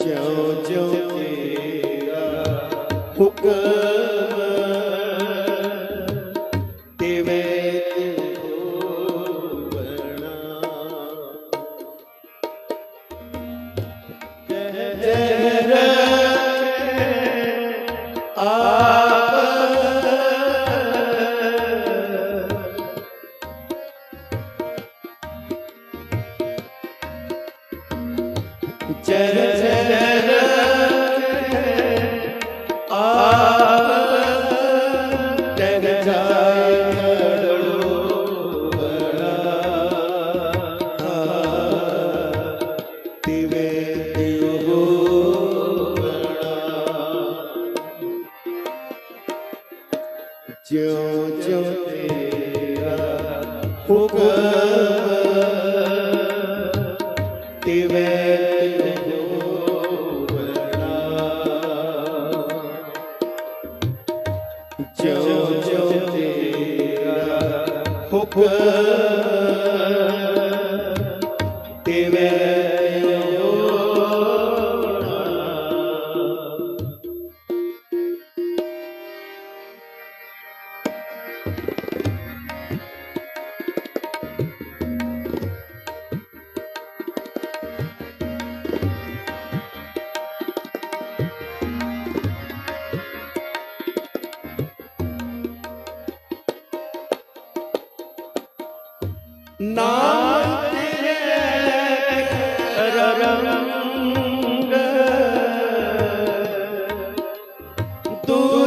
ਜਿਉ ਜਿਉ ਤੇਰਾ ਹੁਕਮ ਤਿਵੇਂ ਹੋਵਣਾ ਕਹਿ ਆਪ ਜਿਉ ਜਿਉ ਤੇਰਾ ਹੁਕਮ ਤਿਵੇ tu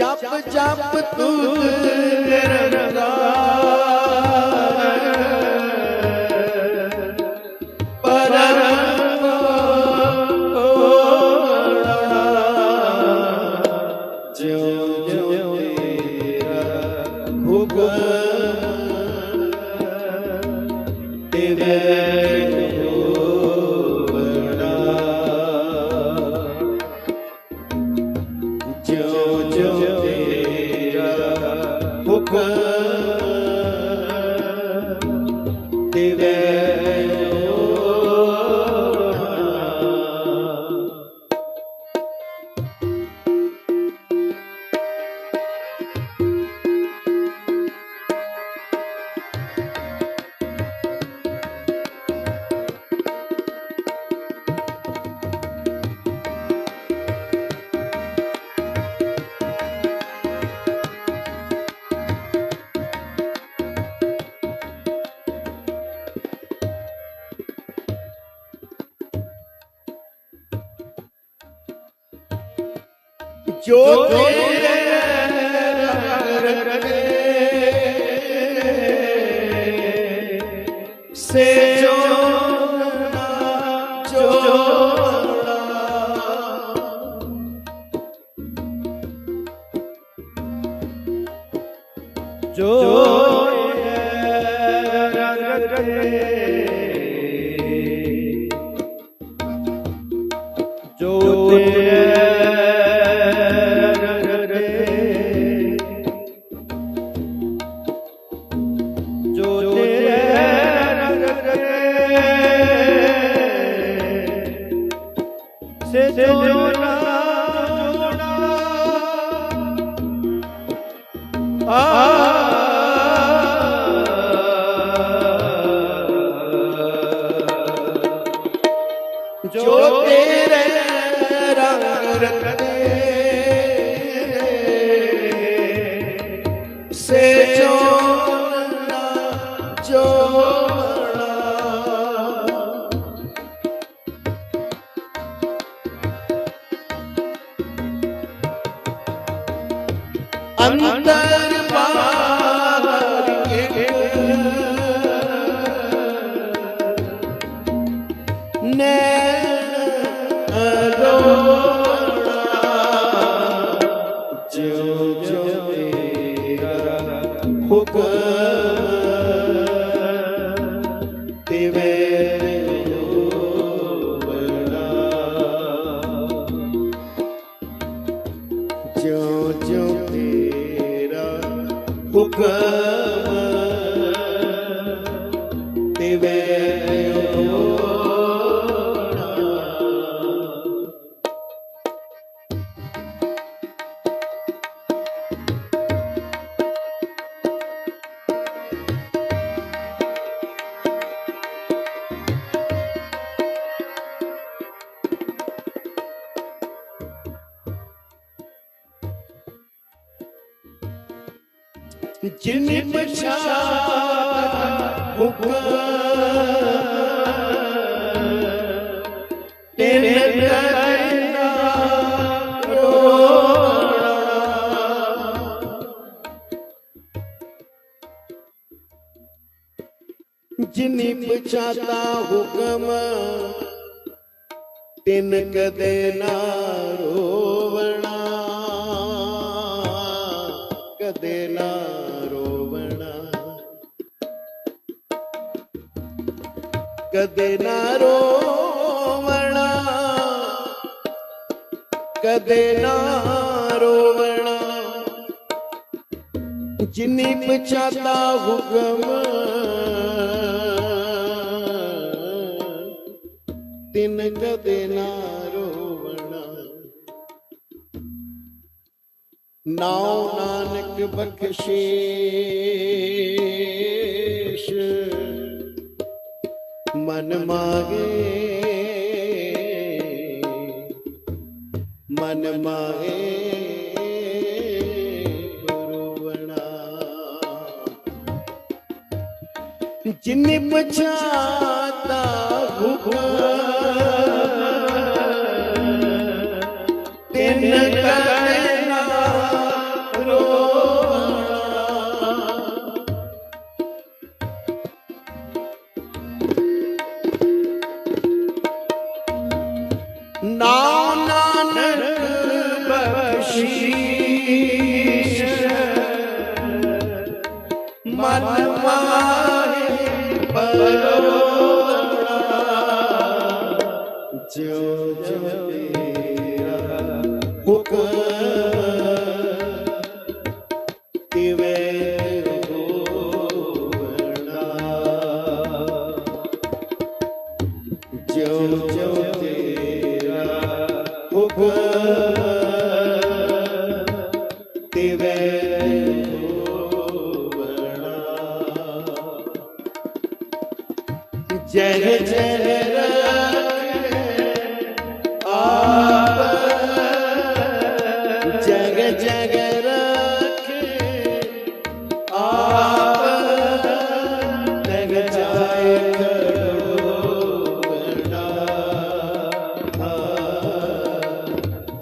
ਜਪ ਜਪ ਤੂੰ ਨਿਰੰਕਾਰ ਪਰਮ ਜਿਉ ਤੇਰੇ ਜੋ ਤੇਰੇ ਰੰਗੇ ਸੇ ਜੋ ਅੰਦਰ ਪਾਰ ਇੱਕ ਨੇ ਹੁਕਮ ਜਿਨ ਪਛਾਨ ਹੁਕਮ ਤਿਨ ਕਰਨਾ ਰੋਣਾ। ਜਿਨੀ ਪਛਾਤਾ ਹੁਕਮ ਤਿਨ ਕਦੇ ਨਾ ਰੋ ਕਦੇ ਨਾ ਰੋਵਣਾ। ਕਦੇ ਨਾ ਰੋਵਣਾ। ਜਿਨੀ ਪਛਾਤਾ ਹੁਕਮ। ਤਿੰਨ ਕਦੇ ਨਾ ਰੋਵਣਾ। ਨਾਉ ਨਾਨਕ ਬਖਸ਼ੇ। ਮਨ ਮਾਗੇ। ਮਨ ਮਾਗੇ ਗੁਰੂਵਣਾ। ਜਿਨੇ ਪਛਾਤਾ ਹੁਕਮ ਮਨ ਮਾਹੇ ਪਰੋਣਾ ਜਿਉ ਜਿਉ ਤੇਰਾ ਹੁਕਮ ਤਿਵੇਂ ਹੋਵਣਾ ਜਿਉ ਜਿਉ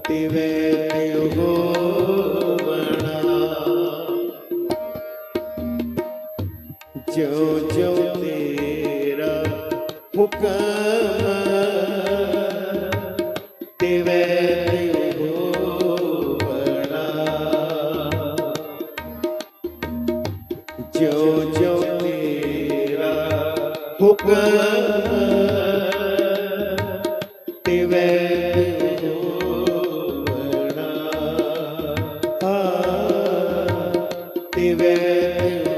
ਤਿਵੇ ਤਿਉ ਹੋਵਣਾ। ਜੋ ਜੋ ਤੇਰਾ ਹੁਕਮ ਤਿਉ ਹੋਵਣਾ। ਜੋ ਜੋ ਤੇਰਾ ਹੁਕਮ Vivek